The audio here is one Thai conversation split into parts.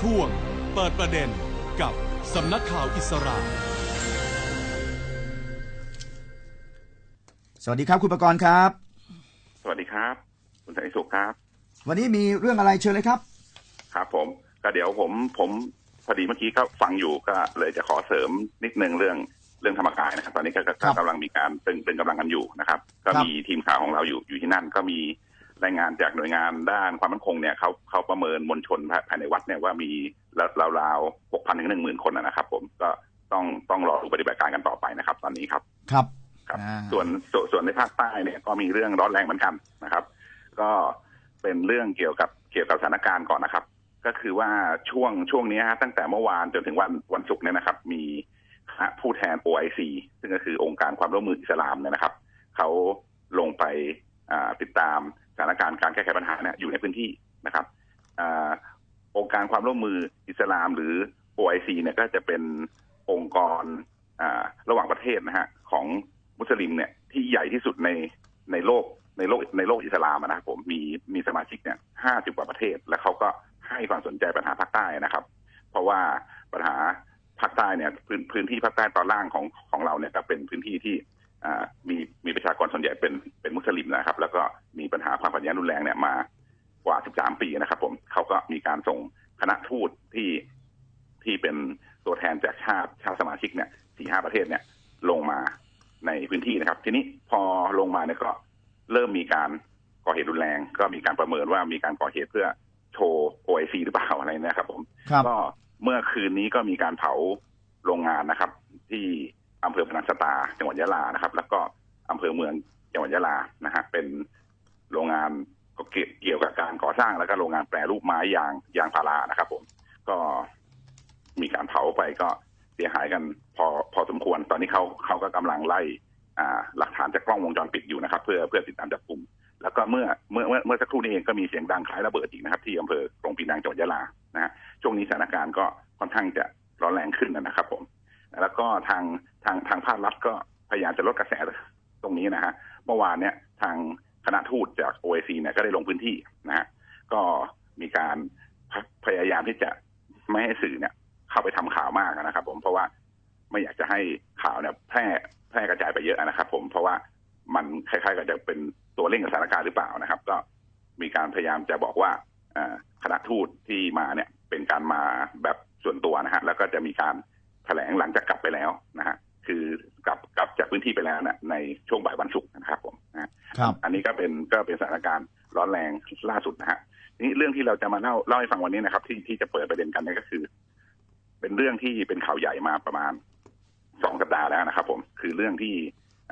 ช่วงเปิดประเด็นกับสำนักข่าวอิสราสวัสดีครับคุณประกรณ์ครับ สวัสดีครับ คุณสันติสุขครับ วันนี้มีเรื่องอะไรเชิญเลยครับ ครับผมก็เดี๋ยวผมผมพอดีเมื่อกี้ก็ฟังอยู่ก็เลยจะขอเสริมนิดนึงเรื่องเรื่องธรรมกายนะครับ ตอนนี้ก็ก็ครับกำลังมีการตึงตึงกำลังกันอยู่นะครับ ก็ครับมีทีมข่าวของเราอยู่อยู่ที่นั่น ก็มี รายงานจากหน่วยงานด้านความมั่นคงเนี่ยเขาเขาประเมินมวลชนภายในวัดเนี่ยว่ามีราวๆหกพันถึงหนึ่งหมื่นคนนะนะครับผมก็ต้องต้องรอดูปฏิบัติการกันต่อไปนะครับ ตอนนี้ครับครับครับอ่าส่วนส่วนส่วนในภาคใต้เนี่ยก็มีเรื่องร้อนแรงเหมือนกันนะครับ ก็เป็นเรื่องเกี่ยวกับเกี่ยวกับสถานการณ์ก่อนนะครับ ก็คือว่าช่วงช่วงเนี้ยฮะตั้งแต่เมื่อวานจนถึงวันวันศุกร์เนี่ยนะครับ มีคณะผู้แทน OIC ซึ่งก็คือองค์การความร่วมมืออิสลามเนี่ยนะครับเขาลงไปอ่าติดตาม สถานการณ์การแก้ไขปัญหาเนี่ยอยู่ในพื้นที่นะครับองค์การความร่วมมืออิสลามหรือ OIC เนี่ยก็จะเป็นองค์กรระหว่างประเทศนะฮะของมุสลิมเนี่ยที่ใหญ่ที่สุดในในโลกในโลกในโลกอิสลามนะครับผมมีมีสมาชิกเนี่ยห้าสิบกว่าประเทศ แล้วเขาก็ให้ความสนใจปัญหาภาคใต้นะครับ เพราะว่าปัญหาภาคใต้เนี่ยพื้นพื้นที่ภาคใต้ตอนล่างของของเราเนี่ยก็เป็นพื้นที่ที่ มีมีประชากรส่วนใหญ่เป็นเป็นมุสลิมนะครับ แล้วก็มีปัญหาความขัดแย้งรุนแรงเนี่ยมากว่า 13 ปีนะครับ ผมเขาก็มีการส่งคณะทูตที่ที่เป็นตัวแทนจากชาติชาติสมาชิกเนี่ยสี่ห้าประเทศเนี่ย ลงมาในพื้นที่นะครับ ทีนี้พอลงมาเนี่ยก็เริ่มมีการก่อเหตุรุนแรง ก็มีการประเมินว่ามีการก่อเหตุเพื่อโชว์ OIC หรือเปล่าอะไรเนะครับ ผมครับก็เมื่อคืนนี้ก็มีการเผาโรงงานนะครับ ที่ อำเภอพนังสตาจังหวัดยะลานะครับ แล้วก็อำเภอเมืองจังหวัดยะลานะฮะเป็นโรงงานก็เกี่ยวเกี่ยวกับการก่อสร้างแล้วก็โรงงานแปรรูปไม้ยางยางพารานะครับผมก็มีการเผาไปก็เสียหายกันพอพอสมควร ตอนนี้เขาเขาก็กำลังไล่อ่าหลักฐานจากกล้องวงจรปิดอยู่นะครับ เพื่อเพื่อติดตามจับกลุ่มแล้วก็เมื่อเมื่อเมื่อเมื่อสักครู่นี้เองก็มีเสียงดังคล้ายระเบิดอีกนะครับ ที่อำเภอกรงปีนังจังหวัดยะลานะฮะช่วงนี้สถานการณ์ก็ค่อนข้างจะร้อนแรงขึ้นนะครับผม แล้วก็ทางทางทางภาครัฐก็พยายามจะลดกระแสตรงนี้นะฮะเมื่อวานเนี่ยทางคณะทูตจาก OIC เนี่ยก็ได้ลงพื้นที่นะฮะก็มีการพยายามที่จะไม่ให้สื่อเนี่ย เข้าไปทำข่าวมากนะครับ ผมเพราะว่าไม่อยากจะให้ข่าวเนี่ย แพร่แพร่กระจายไปเยอะนะครับ ผมเพราะว่ามันคล้ายๆกับจะเป็นตัวเร่งสถานการณ์หรือเปล่านะครับ ก็มีการพยายามจะบอกว่าคณะทูตที่มาเนี่ย เป็นการมาแบบส่วนตัวนะฮะแล้วก็จะมีการ แถลงหลังจากกลับไปแล้วนะฮะคือกลับกลับจากพื้นที่ไปแล้วนะในช่วงบ่ายวันศุกร์นะครับผมนะฮะครับ อันนี้ก็เป็นก็เป็นสถานการณ์ร้อนแรงล่าสุดนะฮะนี่เรื่องที่เราจะมาเล่าเล่าให้ฟังวันนี้นะครับ ที่ที่จะเปิดประเด็นกันเนี่ยก็คือ เป็นเรื่องที่เป็นข่าวใหญ่มาประมาณสองสัปดาห์แล้วนะครับ ผม คือเรื่องที่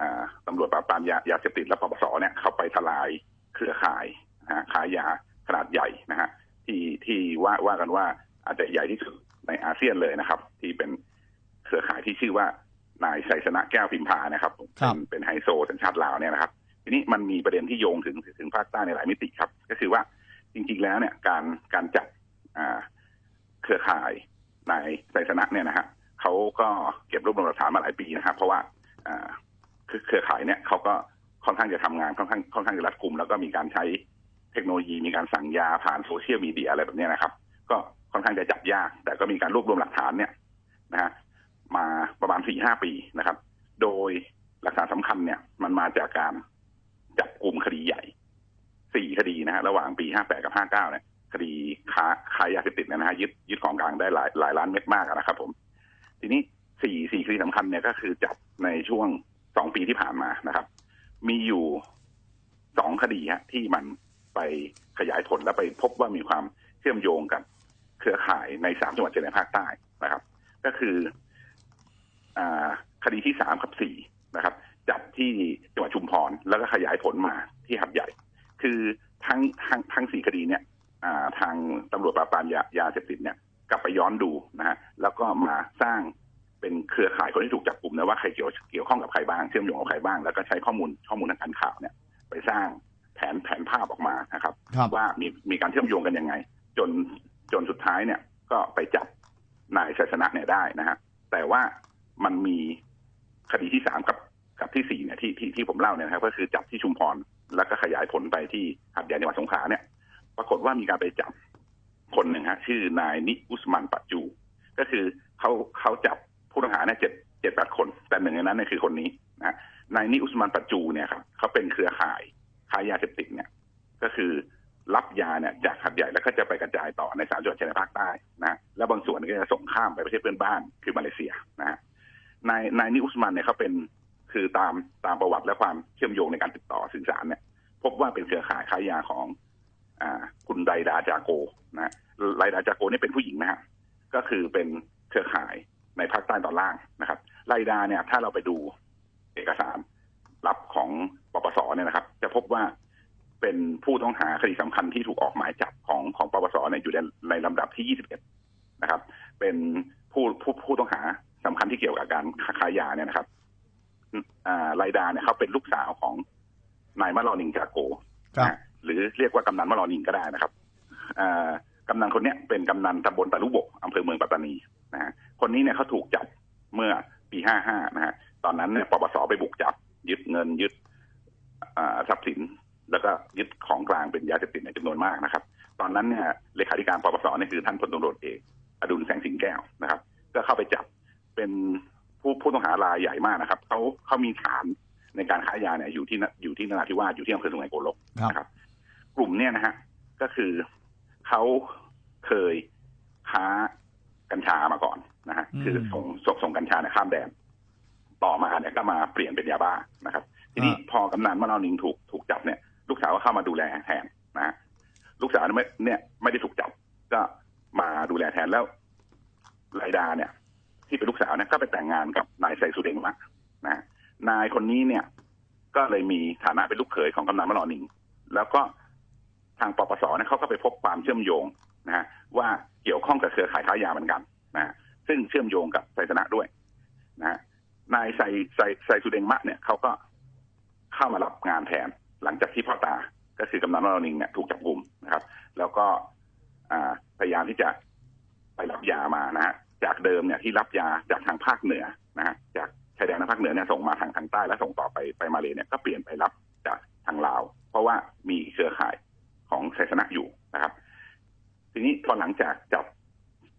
อ่าตำรวจปราบปรามยายาเสพติดและปปสเนี่ยเข้าไปทลายเครือข่ายนะฮะขายยาขนาดใหญ่นะฮะที่ที่ว่าว่ากันว่าอาจจะใหญ่ที่สุดในอาเซียนเลยนะครับ ที่เป็น เครือข่ายที่ชื่อว่านายไซสนะแก้วพิมพานะครับครับเป็นเป็นไฮโซสัญชาติลาวเนี่ยนะครับ ทีนี้มันมีประเด็นที่โยงถึงถึงภาคใต้ในหลายมิติครับ ก็คือว่าจริง ๆ แล้วเนี่ยการการจับอ่าเครือข่ายนายไซสนะเนี่ยนะฮะเขาก็เก็บรวบรวมหลักฐานมาหลายปีนะครับเพราะว่าอ่าคือเครือข่ายเนี่ยเขาก็ค่อนข้างจะทำงานค่อนข้างค่อนข้างจะรัดกุม แล้วก็มีการใช้เทคโนโลยีมีการสั่งยาผ่านโซเชียลมีเดียอะไรแบบเนี้ยนะครับ ก็ค่อนข้างจะจับยาก แต่ก็มีการรวบรวมหลักฐานเนี่ยนะฮะ มาประมาณสี่ห้าปีนะครับ โดยหลักฐานสำคัญเนี่ย มันมาจากการจับกลุ่มคดีใหญ่สี่คดีนะฮะระหว่างปีห้าแปดกับห้าเก้าเนี่ยคดีค้าขายยาเสพติดเนยนะฮะยึดยึดของกลางได้หลายหลายล้านเม็ดมากนะครับ ผม ทีนี้สี่สี่คดีสำคัญเนี่ยก็คือจับในช่วงสองปีที่ผ่านมานะครับ มีอยู่สองคดีฮะที่มันไปขยายผลและไปพบว่ามีความเชื่อมโยงกับเครือข่ายในสามจังหวัดชายแดนภาคใต้นะครับ ก็คือ คดีที่สามกับสี่นะครับ จับที่จังหวัดชุมพรแล้วก็ขยายผลมาที่หัดใหญ่ คือทั้งทั้งทั้งสี่คดีเนี่ยอ่าทางตำรวจปราบปรามยายาเสพติดเนี่ยกลับไปย้อนดูนะฮะแล้วก็มาสร้างเป็นเครือข่ายคนที่ถูกจับกลุ่มนะว่าใครเกี่ยวเกี่ยวข้องกับใครบ้างเชื่อมโยงกับใครบ้าง แล้วก็ใช้ข้อมูลข้อมูลทางการข่าวเนี่ย ไปสร้างแผนแผนภาพออกมานะครับครับว่ามีมีการเชื่อมโยงกันยังไง จนจนสุดท้ายเนี่ย ก็ไปจับนายชัยชนะเนี่ยได้นะฮะแต่ว่า มันมีคดีที่สามกับกับที่สี่เนี่ยที่ที่ที่ผมเล่าเนี่ยนะครับ ก็คือจับที่ชุมพรแล้วก็ขยายผลไปที่หัดใหญ่จังหวัดสงขลาเนี่ย ปรากฏว่ามีการไปจับคนหนึ่งฮะ ชื่อนายนิอุสมันปัจจู ก็คือเขาเขาจับผู้ต้องหาเนี่ยเจ็ดเจ็ดแปดคน แต่หนึ่งในนั้นเนี่ยคือคนนี้นะนายนิอุสมันปัจจูเนี่ยครับเขาเป็นเครือข่ายค้ายาเสพติดเนี่ย ก็คือรับยาเนี่ยจากหัดใหญ่แล้วก็จะไปกระจายต่อในสามจังหวัดชายแดนภาคใต้นะแล้วบางส่วนก็จะส่งข้ามไปประเทศเพื่อนบ้านคือมาเลเซียนะฮะ นายนายนิอุสมันเนี่ยเขาเป็นคือตามตามประวัติและความเชื่อมโยงในการติดต่อสื่อสารเนี่ย พบว่าเป็นเครือข่ายค้ายาของ อ่า คุณไรดาจาโกนะไรดาจาโกนี่เป็นผู้หญิงนะฮะก็คือเป็นเครือข่ายในภาคใต้ตอนล่างนะครับไรดาเนี่ย ถ้าเราไปดูเอกสารรับของปปสเนี่ยนะครับ จะพบว่าเป็นผู้ต้องหาคดีสำคัญที่ถูกออกหมายจับของของปปสเนี่ยอยู่ในในลำดับที่ 21 นะครับ เป็นผู้ผู้ผู้ต้องหา สำคัญที่เกี่ยวกับการค้ายาเนี่ยนะครับอ่าไรดาเนี่ยเขาเป็นลูกสาวของนายมะลอนิงจาโกครับนะหรือเรียกว่ากำนันมะลอนิงก็ได้นะครับอ่ากำนันคนเนี้ยเป็นกำนันตำบลตะลุบกอำเภอเมืองปัตตานีนะฮะคนนี้เนี่ยเขาถูกจับเมื่อปีห้าห้านะฮะตอนนั้นเนี่ยปปสไปบุกจับ ยึดเงินยึดอ่าทรัพย์สิน แล้วก็ยึดของกลางเป็นยาเสพติดในจำนวนมากนะครับ ตอนนั้นเนี่ยเลขาธิการปปสเนี่ยคือท่านพลตำรวจเอกอดุลแสงสิงแก้วนะครับ ก็เข้าไปจับ เป็นผู้ผู้ต้องหารายใหญ่มากนะครับเขาเขามีฐานในการค้ายาเนี่ยอยู่ที่นอยู่ที่นราธิวาสอยู่ที่อำเภอสุไหงโกลกครับนะครับ กลุ่มเนี่ยนะฮะก็คือเขาเคยค้ากัญชามาก่อนนะฮะอืมคือส่งส่งส่งกัญชาเนี่ยข้ามแดน ต่อมาเนี่ยก็มาเปลี่ยนเป็นยาบ้านะครับ ทีนี้พอกำนันมะนาวนิงถูกถูกจับเนี่ย ลูกสาวก็เข้ามาดูแลแทนนะฮะลูกสาวเนี่ยไม่เนี่ยไม่ได้ถูกจับ ก็มาดูแลแทนแล้วไรดาเนี่ยที่เป็นลู กสาวเนี่ยก็ไปแต่งงานกับนายไซสุเดงมะนะนายคนนี้เนี่ย ก็เลยมีฐานะเป็นลูกเขยของกำนันมะนาวนิง แล้วก็ทางปปสเนี่ยเขาก็ไปพบความเชื่อมโยงนะฮะว่าเกี่ยวข้องกับเครือข่ายค้ายาเหมือนกันนะฮะซึ่งเชื่อมโยงกับไซสนะด้วยนะฮะนายไซไซไซสุเดงมะเนี่ยเขาก็เข้ามารับงานแทนหลังจากที่พ่อตา ก็คือกำนันมะนาวนิงเนี่ยถูกจับกลุ่มนะครับ แล้วก็พยายามที่จะไปรับยามานะฮะ จากเดิมเนี่ยที่รับยาจากทางภาคเหนือนะฮะจากชายแดนทางภาคเหนือเนี่ยส่งมาทางทางใต้แล้วส่งต่อไปไปมาเลยเนี่ยก็เปลี่ยนไปรับจากทางลาว เพราะว่ามีเครือข่ายของไซสนะอยู่นะครับ ทีนี้พอหลังจากจับ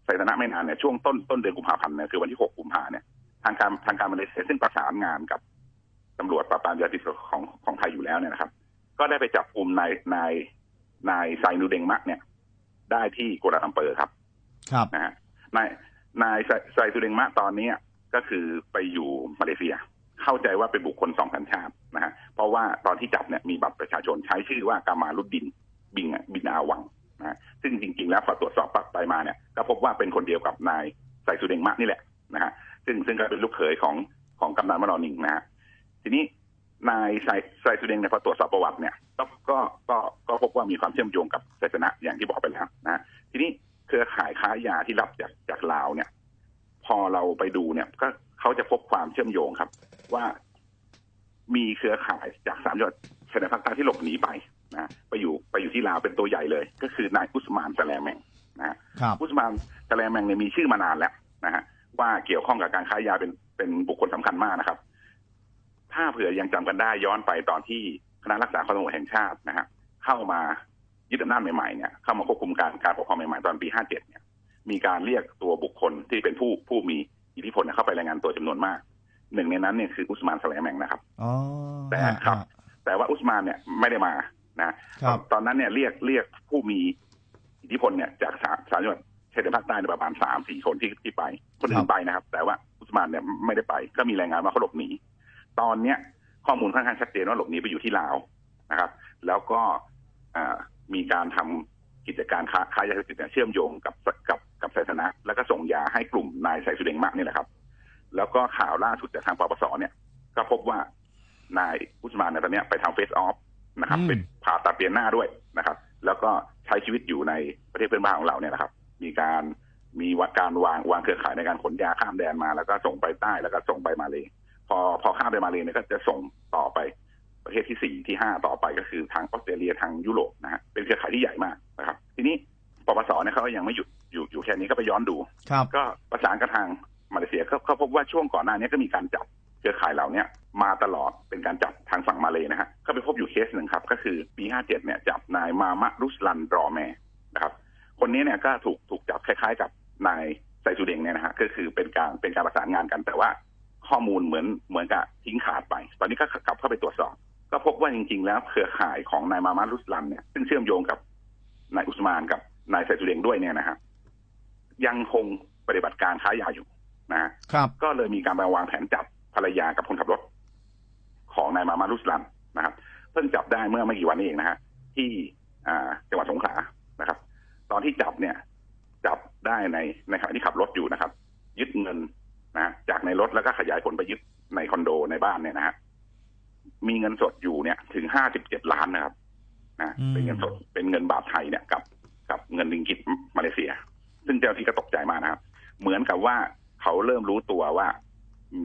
ไซสนะไม่นานเนี่ยช่วงต้นต้นเดือนกุมภาพันธ์เนี่ยคือวันที่หกกุมภาเนี่ยทางการทางการมาเลเซียซึ่งประสานงานกับตำรวจปราบปรามยาเสพติดของของไทยอยู่แล้วเนี่ยนะครับ ก็ได้ไปจับกลุ่มนายนายนายไซนูเดงมะเนี่ย ได้ที่กัวลาลัมเปอร์ครับ ครับนะฮะนาย นายไซไซซูเดงมะตอนนี้ก็คือไปอยู่มาเลเซีย เข้าใจว่าเป็นบุคคลสองสัญชาตินะฮะเพราะว่าตอนที่จับเนี่ยมีบัตรประชาชนใช้ชื่อว่ากามาลุดดิน บิงบินอาวังนะฮะซึ่งจริง ๆ แล้วพอตรวจสอบไปมาเนี่ยก็พบว่าเป็นคนเดียวกับนายไซซูเดงมะนี่แหละนะฮะซึ่งซึ่งก็เป็นลูกเขยของของกำนันมะนอนิงนะฮะทีนี้นายไซไซซูเดงเนี่ยพอตรวจสอบประวัติเนี่ยก็ก็ก็ก็พบว่ามีความเชื่อมโยงกับไซสนะอย่างที่บอกไปแล้วนะฮะทีนี้เครือข่ายค้ายาที่รับจากจากลาวเนี่ย พ อเราไปดูเนี่ยก็เขาจะพบความเชื่อมโยงครับ ว่ามีเครือข่ายจากสามจังหวัดชายแดนภาคใต้ที่หลบหนีไปนะไปอยู่ไปอยู่ที่ลาวเป็นตัวใหญ่เลย ก็คือนายอุสมานแสลแมงนะฮะครับอุสมานแสลแมงเนี่ยมีชื่อมานานแล้วนะฮะว่าเกี่ยวข้องกับการค้ายาเป็นเป็นบุคคลสำคัญมากนะครับ ถ้าเผื่อยังจำกันได้ย้อนไปตอนที่คณะรักษาความสงบแห่งชาตินะฮะเข้ามายึดอำนาจใหม่ๆเนี่ยเข้ามาควบคุมการการปกครองใหม่ๆตอนปี 57 เนี่ย มีการเรียกตัวบุคคลที่เป็นผู้ผู้มีอิทธิพลเนี่ยเข้าไปรายงานตัวจำนวนมาก หนึ่งในนั้นเนี่ยคืออุสมานแสลแมงนะครับอ๋อแต่ครับ แต่ว่าอุสมานเนี่ยไม่ได้มานะครับตอนนั้นเนี่ยเรียกเรียกผู้มีอิทธิพลเนี่ยจากสามสามจังหวัดชายแดนภาคใต้เนี่ยประมาณสามสี่คนที่ที่ไป คนอื่นไปนะครับ แต่ว่าอุสมานเนี่ยไม่ได้ไป ก็มีรายงานว่าเขาหลบหนี ตอนเนี้ยข้อมูลค่อนข้างชัดเจนว่าหลบหนีไปอยู่ที่ลาวนะครับ แล้วก็อ่ามีการทำกิจการค้าค้ายาเสพติดเนี่ยเชื่อมโยงกับกับ กับไซสนะ แล้วก็ส่งยาให้กลุ่มนายไซสุเดงมะนี่แหละครับ แล้วก็ข่าวล่าสุดจากทางปปสเนี่ย ก็พบว่านายอุสมานเนี่ยตอนเนี้ยไปทำเฟซออฟนะครับอืมเป็นผ่าตัดเปลี่ยนหน้าด้วยนะครับ แล้วก็ใช้ชีวิตอยู่ในประเทศเพื่อนบ้านของเราเนี่ยนะครับ มีการมีวาการวางวางเครือข่ายในการขนยาข้ามแดนมา แล้วก็ส่งไปใต้แล้วก็ส่งไปมาเลยพอพอข้ามไปมาเลยเนี่ยก็จะส่งต่อไปประเทศที่สี่ที่ห้าต่อไปก็คือทางออสเตรเลียทางยุโรปนะฮะเป็นเครือข่ายที่ใหญ่มากนะครับ ทีนี้ปปสเนี่ยเขาก็ยังไม่หยุดอยู่อยู่ แค่นี้ก็ไปย้อนดูครับก็ประสานกับทางมาเลเซียเขาเขาพบว่าช่วงก่อนหน้านี้ก็มีการจับเครือข่ายเหล่าเนี้ยมาตลอดเป็นการจับทางฝั่งมาเลยนะฮะก็ไปพบอยู่เคสหนึ่งครับ ก็คือปี 57 เนี่ยจับนายมามะรุสลันรอแมนะครับ คนนี้เนี่ยก็ถูกถูกจับคล้ายๆกับนายไซซูเดงเนี่ยนะฮะก็คือเป็นการเป็นการประสานงานกัน แต่ว่าข้อมูลเหมือนเหมือนกับทิ้งขาดไป ตอนนี้ก็กลับเข้าไปตรวจสอบ ก็พบว่าจริง ๆ แล้วเครือข่ายของนายมามารุสลัมเนี่ยซึ่งเชื่อมโยงกับนายอุสมานกับนายไซซูเดงด้วยเนี่ยนะฮะ ยังคงปฏิบัติการค้ายาอยู่นะฮะครับก็เลยมีการมาวางแผนจับภรรยากับคนขับรถ ของนายมามารุสลัมนะครับ เพิ่งจับได้เมื่อไม่กี่วันนี้เองนะฮะที่อ่าจังหวัดสงขลานะครับ ตอนที่จับเนี่ย จับได้ในในขณะที่ขับรถอยู่นะครับ ยึดเงินนะจากในรถแล้วก็ขยายผลไปยึดในคอนโดในบ้านเนี่ยนะฮะมีเงินสดอยู่เนี่ย ถึงห้าสิบเจ็ดล้านนะครับนะเป็นเงินสดเป็นเงินบาทไทยเนี่ยกับ กับเงินลิงกิตมาเลเซีย ซึ่งเจ้าที่ก็ตกใจมากนะครับ เหมือนกับว่าเขาเริ่มรู้ตัวว่า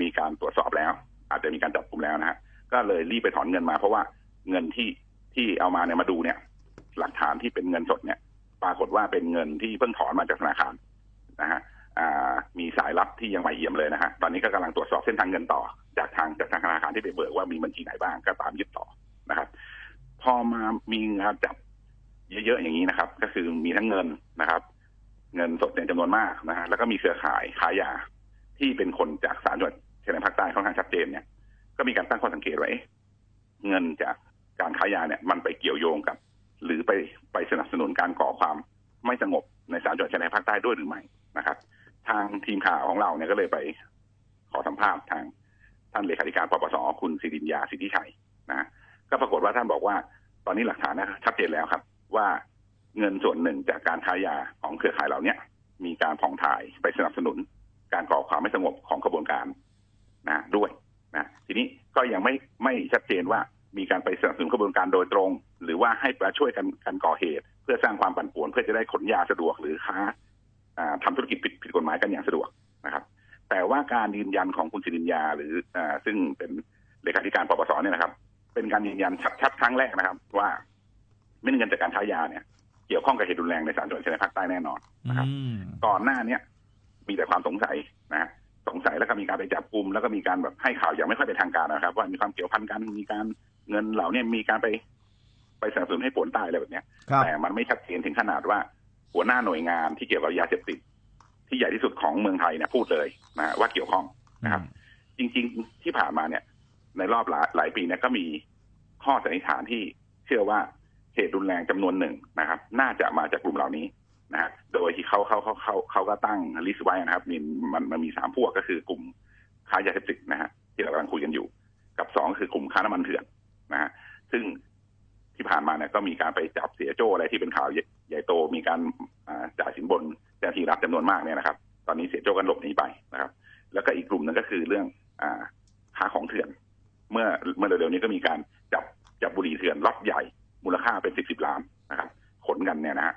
มีการตรวจสอบแล้ว อาจจะมีการจับกลุ่มแล้วนะฮะก็เลยรีบไปถอนเงินมาเพราะว่าเงินที่ที่เอามาเนี่ยมาดูเนี่ย หลักฐานที่เป็นเงินสดเนี่ย ปรากฏว่าเป็นเงินที่เพิ่งถอนมาจากธนาคารนะฮะอ่ามีสายลับที่ยังไม่เอี่ยมเลยนะฮะตอนนี้ก็กำลังตรวจสอบเส้นทางเงินต่อ จากทางจากทางธนาคารที่ไปเบิกว่ามีบัญชีไหนบ้างก็ตามยึดต่อนะครับ พอมามีการจับเยอะๆอย่างนี้นะครับ ก็คือมีทั้งเงินนะครับ เงินสดเนี่ยจำนวนมากนะฮะแล้วก็มีเครือข่ายค้ายาที่เป็นคนจากสามจังหวัดชายแดนภาคใต้ค่อนข้างชัดเจนเนี่ย ก็มีการตั้งข้อสังเกตว่าเอ๊ะเงินจากการค้ายาเนี่ยมันไปเกี่ยวโยงกับ หรือไปไปสนับสนุนการก่อความไม่สงบในสามจังหวัดชายแดนภาคใต้ด้วยหรือไม่นะครับ ทางทีมข่าวของเราเนี่ยก็เลยไปขอสัมภาษณ์ทางท่านเลขาธิการปปสคุณสิรินยาสิทธิชัยนะก็ปรากฏว่าท่านบอกว่า ตอนนี้หลักฐานนะชัดเจนแล้วครับ ว่า เงินส่วนหนึ่งจากการค้ายาของเครือข่ายเหล่านี้มีการผ่องถ่ายไปสนับสนุน การก่อความไม่สงบของกระบวนการนะด้วยนะทีนี้ก็ยังไม่ไม่ชัดเจนว่ามีการไปสนับสนุนกระบวนการโดยตรง หรือว่าให้มาช่วยกันกันก่อเหตุ เพื่อสร้างความปั่นป่วน เพื่อจะได้ขนยาสะดวกหรือค้าอ่าทำธุรกิจผิดผิดกฎหมายกันอย่างสะดวกนะครับ แต่ว่าการยืนยันของคุณสิรินยาหรืออซึ่งเป็นเลขาธิการปปสเนี่ยนะครับ เป็นการยืนยันชัดๆครั้งแรกนะครับ ว่าเม็ดเงินจากการค้ายาเนี่ย เกี่ยวข้องกับเหตุรุนแรงในสามจังหวัดชายแดนภาคใต้แน่นอนนะครับอืมก่อนหน้าเนี้ยมีแต่ความสงสัยนะสงสัยแล้วก็มีการไปจับกลุ่มแล้วก็มีการแบบให้ข่าวอย่างไม่ค่อยเป็นทางการนะครับ ว่ามีความเกี่ยวพันกันมีการเงินเหล่าเนี้มีการไป ไปสนับสนุนให้ผลตายอะไรแบบเนี้ยครับแต่มันไม่ชัดเจนถึงขนาดว่า หัวหน้าหน่วยงานที่เกี่ยวกับยาเสพติดที่ใหญ่ที่สุดของเมืองไทยเนี่ยพูดเลยนะว่าเกี่ยวข้องนะครับ จริง ๆที่ผ่านมาเนี่ย ในรอบหลายหลายปีเนี่ยก็มีข้อสันนิษฐานที่เชื่อว่า เหตุรุนแรงจำนวนหนึ่งนะครับ น่าจะมาจากกลุ่มเหล่านี้นะฮะโดยที่เขาเขาเขาเขาเขาก็ตั้งลิสต์ไว้นะครับมีมันมันมีสามพวกก็คือกลุ่มค้ายาเสพติดนะฮะที่เรากำลังคุยกันอยู่ กับสองคือกลุ่มค้าน้ำมันเถื่อนนะฮะซึ่งที่ผ่านมาเนี่ยก็มีการไปจับเสียโจ้อะไรที่เป็นข่าวใหญ่โตมีการจ่ายสินบนเจ้าที่รัฐจำนวนมากเนี่ยนะครับ ตอนนี้เสียโจ้กันหลบหนีไปนะครับ แล้วก็อีกกลุ่มหนึ่งก็คือเรื่องอค้าของเถื่อน เมื่อเมื่อเร็วๆนี้ก็มีการจับจับบุหรี่เถื่อนล็อตใหญ่ มูลค่าเป็นสิบสิบล้านนะครับขนกันเนี่ยนะฮะ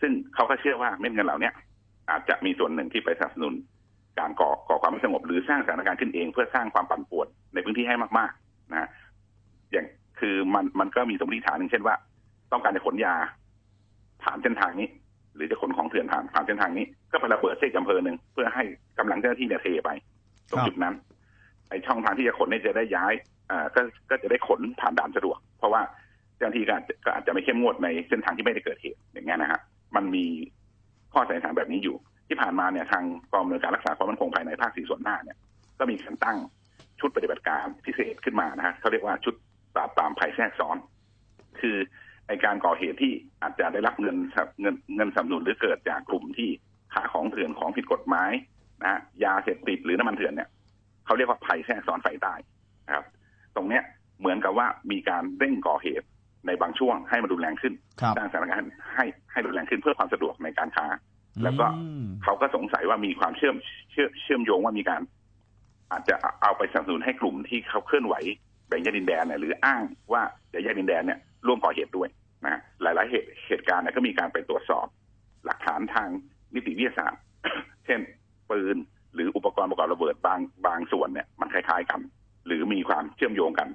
ซึ่งเขาก็เชื่อว่าเม็ดเงินเหล่านี้อาจจะมีส่วนหนึ่งที่ไปสนับสนุน การก่อก่อความไม่สงบหรือสร้างสถานการณ์ขึ้นเอง เพื่อสร้างความปั่นป่วนในพื้นที่ให้มากๆนะฮะอย่างคือมันมันก็มีสมมติฐานหนึ่งเช่นว่า ต้องการจะขนยาผ่านเส้นทางนี้ หรือจะขนของเถื่อนผ่านผ่านเส้นทางนี้ ก็ไประเบิดเส้นอำเภอหนึ่งเพื่อให้กำลังเจ้าหน้าที่เนี่ยเทไปตรงจุดนั้นไอช่องทางที่จะขนเนี่ยจะได้ย้ายอ่าก็ก็จะได้ขนผ่านด่านสะดวก เพราะว่า เจ้าหน้าที่ก็อาจจะก็อาจจะไม่เข้มงวดในเส้นทางที่ไม่ได้เกิดเหตุอย่างเงี้ยนะฮะมันมีข้อสันนิษฐานแบบนี้อยู่ ที่ผ่านมาเนี่ยทางกองอำนวยการรักษาความมั่นคงภายในภาคสี่ส่วนหน้าเนี่ยก็มีการตั้งชุดปฏิบัติการพิเศษขึ้นมานะฮะเขาเรียกว่าชุดปราบปรามภัยแทรกซ้อน คือไอการก่อเหตุที่อาจจะได้รับเงินเงินเงินสนับสนุนหรือเกิดจากกลุ่มที่ค้าของเถื่อนของผิดกฎหมายนะฮะยาเสพติดหรือน้ำมันเถื่อนเนี่ยเขาเรียกว่าภัยแทรกซ้อนไฟใต้นะครับ ตรงเนี้ยเหมือนกับว่ามีการเร่งก่อเหตุ ในบางช่วงให้มันรุนแรงขึ้นครับสร้างสถานการณ์ให้ให้รุนแรงขึ้นเพื่อความสะดวกในการค้า แล้วก็อืมเขาก็สงสัยว่ามีความเชื่อมเชื่อเชื่อมโยงว่ามีการ อาจจะเอาไปสนับสนุนให้กลุ่มที่เขาเคลื่อนไหวแบ่งแยกดินแดนเนี่ยหรืออ้างว่าจะแยกดินแดนเนี่ยร่วมก่อเหตุด้วยนะหลาย ๆ เหตุเหตุการณ์เนี่ยก็มีการไปตรวจสอบ หลักฐานทางนิติวิทยาศาสตร์ เช่น ปืนหรืออุปกรณ์ประกอบระเบิดบางบางส่วนเนี่ยมันคล้าย ๆ กัน หรือมีความเชื่อมโยงกัน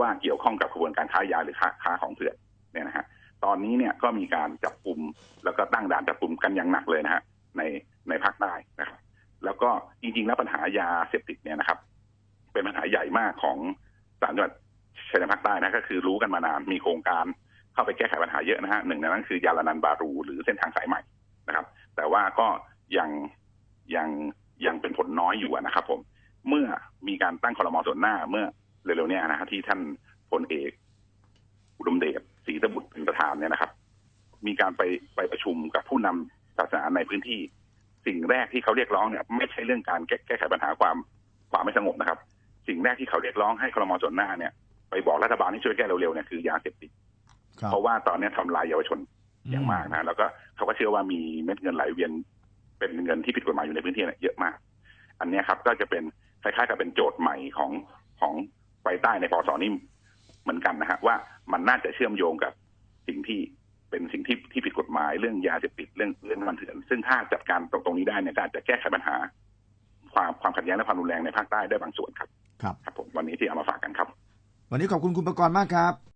ว่าเกี่ยวข้องกับกระบวนการค้ายาหรือค้าาของเถื่อนเนี่ยนะฮะตอนนี้เนี่ยก็มีการจับกลุ่มแล้วก็ตั้งด่านจับกลุ่มกันอย่างหนักเลยนะฮะในในภาคใต้นะครับ แล้วก็จริงๆแล้วปัญหายาเสพติดเนี่ยนะครับ เป็นปัญหาใหญ่มากของสามจังหวัดชายแดนภาคใต้นะก็คือรู้กันมานานมีโครงการเข้าไปแก้ไขปัญหาเยอะนะฮะหนึ่งในนั้นคือยาลานันบารูหรือเส้นทางสายใหม่นะครับ แต่ว่าก็ยังยังยังเป็นผลน้อยอยู่นะครับผมเมื่อมีการตั้งคอรมอส่วนหน้าเมื่อ เร็วๆเนี้นะฮะที่ท่านพลเอก อุดมเดชศรีสบุตรเป็นประธานเนี่ยนะครับ มีการไปไปประชุมกับผู้นำศาสนาในพื้นที่ สิ่งแรกที่เขาเรียกร้องเนี่ย ไม่ใช่เรื่องการแก้แก้ไขปัญหาความความไม่สงบนะครับ สิ่งแรกที่เขาเรียกร้องให้ครมส่วนหน้าเนี่ยไปบอกรัฐบาลให้ช่วยแก้เร็วๆเนี่ยคือยาเสพติดครับเพราะว่าตอนนี้ทำลายเยาวชนอย่างมากนะแล้วก็เขาก็เชื่อว่ามีเม็ดเงินไหลเวียน เป็นเงินที่ผิดกฎหมายอยู่ในพื้นที่เนี่ยเยอะมาก อันเนี้ยครับก็จะเป็นคล้ายๆกับเป็นโจทย์ใหม่ของของ ไปใต้ในพอสอนี่เหมือนกันนะฮะว่ามันน่าจะเชื่อมโยงกับสิ่งที่เป็นสิ่งที่ที่ผิดกฎหมายเรื่องยาเสพติดเรื่องเรื่องน้ำมันเถื่อน ซึ่งถ้าจัดการตรงตรงนี้ได้เนี่ยก็อาจจะแก้ไขปัญหา ความความขัดแย้งและความรุนแรงในภาคใต้ได้บางส่วนครับ ครับครับผมวันนี้ที่เอามาฝากกันครับ วันนี้ขอบคุณคุณประกรณ์มากครับ